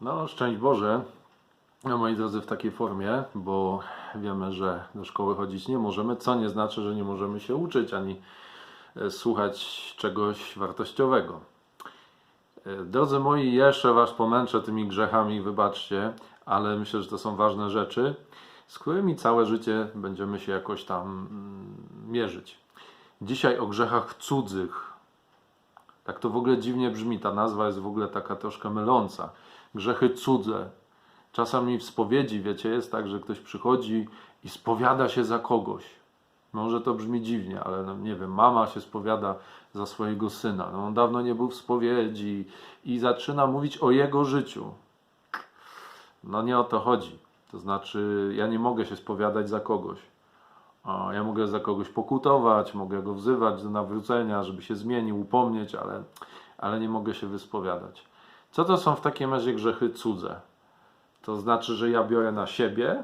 No, szczęść Boże, no, moi drodzy, w takiej formie, bo wiemy, że do szkoły chodzić nie możemy, co nie znaczy, że nie możemy się uczyć ani e, słuchać czegoś wartościowego. E, Drodzy moi, jeszcze Was pomęczę tymi grzechami, wybaczcie, ale myślę, że to są ważne rzeczy, z którymi całe życie będziemy się jakoś tam mm, mierzyć. Dzisiaj o grzechach cudzych. Tak to w ogóle dziwnie brzmi, ta nazwa jest w ogóle taka troszkę myląca. Grzechy cudze. Czasami w spowiedzi, wiecie, jest tak, że ktoś przychodzi i spowiada się za kogoś. Może to brzmi dziwnie, ale no, nie wiem, mama się spowiada za swojego syna. No, on dawno nie był w spowiedzi i zaczyna mówić o jego życiu. No nie o to chodzi. To znaczy, ja nie mogę się spowiadać za kogoś. Ja mogę za kogoś pokutować, mogę go wzywać do nawrócenia, żeby się zmienił, upomnieć, ale, ale nie mogę się wyspowiadać. Co to są w takim razie grzechy cudze? To znaczy, że ja biorę na siebie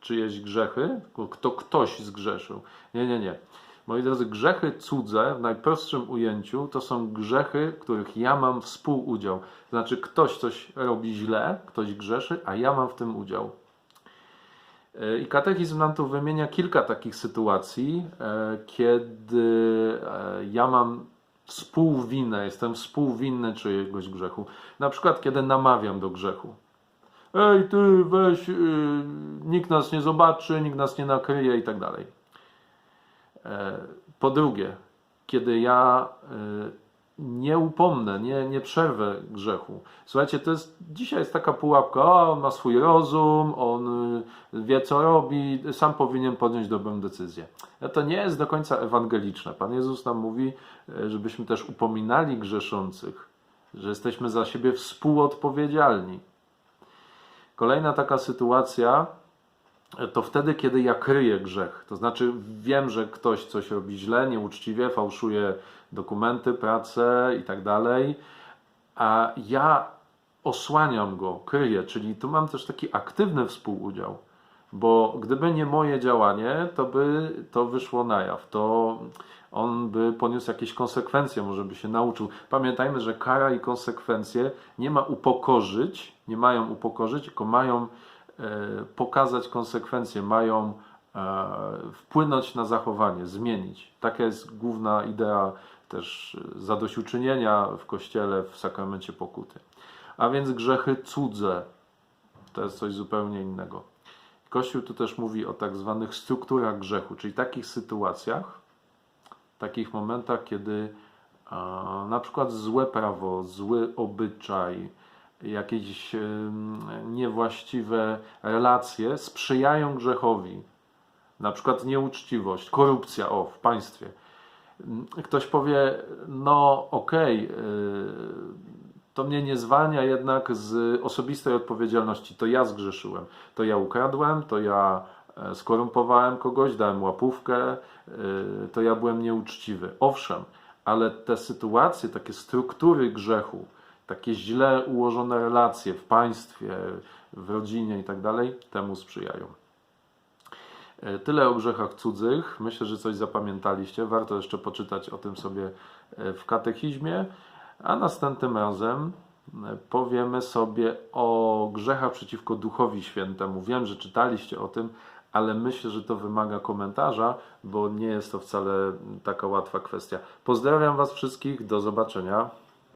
czyjeś grzechy, kto ktoś zgrzeszył. Nie, nie, nie. Moi drodzy, grzechy cudze w najprostszym ujęciu to są grzechy, w których ja mam współudział. To znaczy, ktoś coś robi źle, ktoś grzeszy, a ja mam w tym udział. E, I katechizm nam tu wymienia kilka takich sytuacji, e, kiedy e, ja mam współwinę, jestem współwinny czyjegoś grzechu. Na przykład, kiedy namawiam do grzechu. Ej, ty weź, yy, nikt nas nie zobaczy, nikt nas nie nakryje i tak dalej. Po drugie, kiedy ja y, nie upomnę, nie, nie przerwę grzechu. Słuchajcie, to jest, dzisiaj jest taka pułapka, o, on ma swój rozum, on y, wie co robi, sam powinien podjąć dobrą decyzję. No to nie jest do końca ewangeliczne. Pan Jezus nam mówi, y, żebyśmy też upominali grzeszących, że jesteśmy za siebie współodpowiedzialni. Kolejna taka sytuacja e, to wtedy, kiedy ja kryję grzech. To znaczy, wiem, że ktoś coś robi źle, nieuczciwie, fałszuje dokumenty, pracę i tak dalej, a ja osłaniam go, kryję, czyli tu mam też taki aktywny współudział. Bo gdyby nie moje działanie, to by to wyszło na jaw. To on by poniósł jakieś konsekwencje, może by się nauczył. Pamiętajmy, że kara i konsekwencje nie ma upokorzyć, nie mają upokorzyć, tylko mają pokazać konsekwencje, mają e, wpłynąć na zachowanie, zmienić. Taka jest główna idea też zadośćuczynienia w Kościele w sakramencie pokuty. A więc grzechy cudze to jest coś zupełnie innego. Kościół tu też mówi o tak zwanych strukturach grzechu, czyli takich sytuacjach, takich momentach, kiedy a, na przykład złe prawo, zły obyczaj, jakieś niewłaściwe relacje sprzyjają grzechowi. Na przykład nieuczciwość, korupcja o, w państwie. Ktoś powie, no okej, y, to mnie nie zwalnia jednak z osobistej odpowiedzialności. To ja zgrzeszyłem. To ja ukradłem, to ja e, skorumpowałem kogoś, dałem łapówkę, y, to ja byłem nieuczciwy. Owszem, ale te sytuacje, takie struktury grzechu, takie źle ułożone relacje w państwie, w rodzinie i tak dalej, temu sprzyjają. E, Tyle o grzechach cudzych. Myślę, że coś zapamiętaliście. Warto jeszcze poczytać o tym sobie e, w katechizmie. A następnym razem e, powiemy sobie o grzechach przeciwko Duchowi Świętemu. Wiem, że czytaliście o tym, ale myślę, że to wymaga komentarza, bo nie jest to wcale taka łatwa kwestia. Pozdrawiam Was wszystkich. Do zobaczenia.